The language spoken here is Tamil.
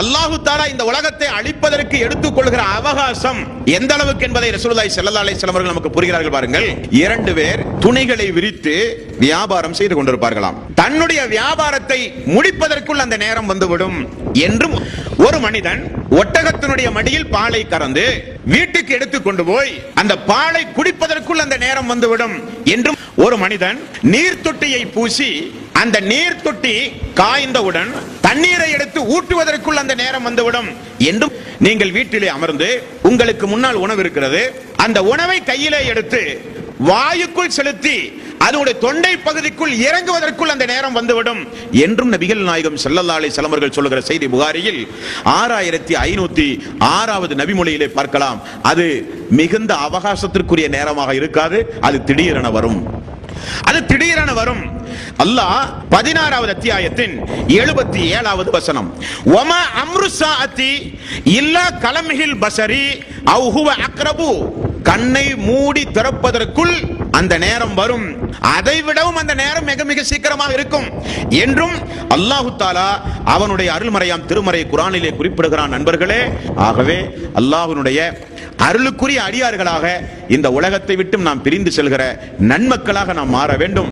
அல்லாஹு தாலா இந்த உலகத்தை அழிப்பதற்கு எடுத்துக்கொள்கிற அவகாசம் எந்த அளவுக்கு என்பதை ரசூலுல்லாஹி ஸல்லல்லாஹு அலைஹி வஸல்லம் அவர்கள் நமக்கு புரிகிறார்கள் பாருங்கள். இரண்டு பேர் துணிகளை விரித்து வியாபாரம் செய்து கொண்டிருப்பார்களாம். தன்னுடைய வியாபாரத்தை முடிப்பதற்குள் அந்த நேரம் வந்துவிடும் என்றும் ஒரு மனிதன் ஒட்டகத்தினுடைய மடியில் பாலை கறந்து வீட்டுக்கு எடுத்து கொண்டு போய் அந்த பாலை குடிப்பதற்குள் அந்த நேரம் வந்துவிடும் என்றும் ஒரு மனிதன் நீர் தொட்டியை பூசி அந்த நீர் தொட்டி காய்ந்தவுடன் தண்ணீரை எடுத்து ஊட்டுவதற்குள் அந்த நேரம் வந்துவிடும் என்றும் நீங்கள் வீட்டிலே அமர்ந்து உங்களுக்கு முன்னால் உணவு இருக்கிறது. அந்த உணவை கையிலே எடுத்து வாயுக்குள் செலுத்தி அதனுடைய தொண்டை பகுதிக்குள் இறங்குவதற்குள் அந்த நேரம் வந்துவிடும் என்றும் நபிகள் நாயகம் செல்லல்லாலை அலைஹி சொல்லுகிற செய்தி புகாரியில் ஆறாயிரத்தி ஐநூத்தி ஆறாவது நபிமொழியிலே பார்க்கலாம். அது மிகுந்த அவகாசத்திற்குரிய நேரமாக இருக்காது. அது திடீரென வரும். அது திடீரென வரும். அல்லாஹ் பதினாறாவது அத்தியாயத்தின் எழுபத்தி ஏழாவது வசனம். ஒம அம்ருசா அத்தி இல்லா கலமிகில் பசரி அவு ஹுவ அக்ரபு. கண்ணை மூடி திறப்பதற்குள் அந்த நேரம் வரும். அதை விடவும் அந்த நேரம் மிக மிக சீக்கிரமாக இருக்கும். என்றும் அல்லாஹு தாலா அவனுடைய அருள்மறையாம் திருமறை குரானிலே குறிப்பிடுகிறான் நண்பர்களே. ஆகவே அல்லாஹுனுடைய அருளுக்குரிய அடியார்களாக இந்த உலகத்தை விட்டும் நாம் பிரிந்து செல்கிற நன்மக்களாக நாம் மாற வேண்டும்.